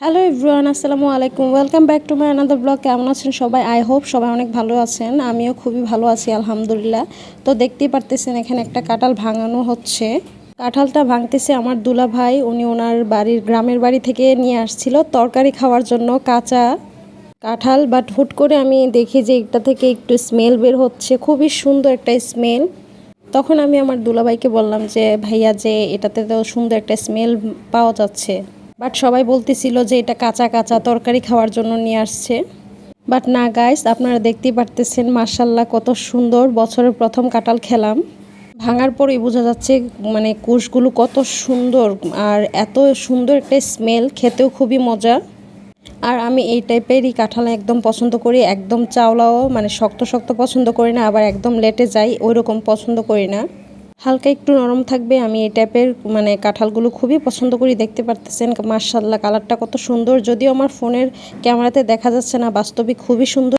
Hello everyone আসসালামু আলাইকুম। Welcome back to my another blog কেমন আছেন সবাই? আই হোপ সবাই অনেক ভালো আছেন। আমিও খুবই ভালো আছি, আলহামদুলিল্লাহ। তো দেখতেই পারতেছেন, এখানে একটা কাঁঠাল ভাঙানো হচ্ছে। কাঁঠালটা ভাঙতেছে আমার দুলা ভাই উনি ওনার বাড়ির, গ্রামের বাড়ি থেকে নিয়ে আসছিল তরকারি খাওয়ার জন্য কাঁচা কাঁঠাল। বাট হুট করে আমি দেখি যে এটা থেকে একটু স্মেল বের হচ্ছে। খুবই সুন্দর একটা স্মেল তখন আমি আমার দুলাভাইকে বললাম যে, ভাইয়া যে এটাতে তো সুন্দর একটা স্মেল পাওয়া যাচ্ছে। বাট সবাই বলতেছিল যে এটা কাঁচা কাঁচা তরকারি খাওয়ার জন্য নিয়ে আসছে। বাট না গাইস আপনারা দেখতেই পারতেছেন মার্শাল্লাহ কত সুন্দর বছরের প্রথম কাঁঠাল খেলাম। ভাঙার পরেই বোঝা যাচ্ছে মানে কুশগুলো কত সুন্দর আর এত সুন্দর একটা স্মেল খেতেও খুবই মজা। আর আমি এই টাইপেরই কাঁঠাল একদম পছন্দ করি, একদম চাওলাও মানে শক্ত শক্ত পছন্দ করি না, আবার একদম লেটে যাই ওই রকম পছন্দ করি না। হালকা একটু নরম থাকবে, আমি এই টাইপের মানে কাঁঠালগুলো খুবই পছন্দ করি, দেখতে পারতেছেন মার্শাল্লাহ কালারটা কত সুন্দর। যদিও আমার ফোনের ক্যামেরাতে দেখা যাচ্ছে না, বাস্তবিক খুবই সুন্দর।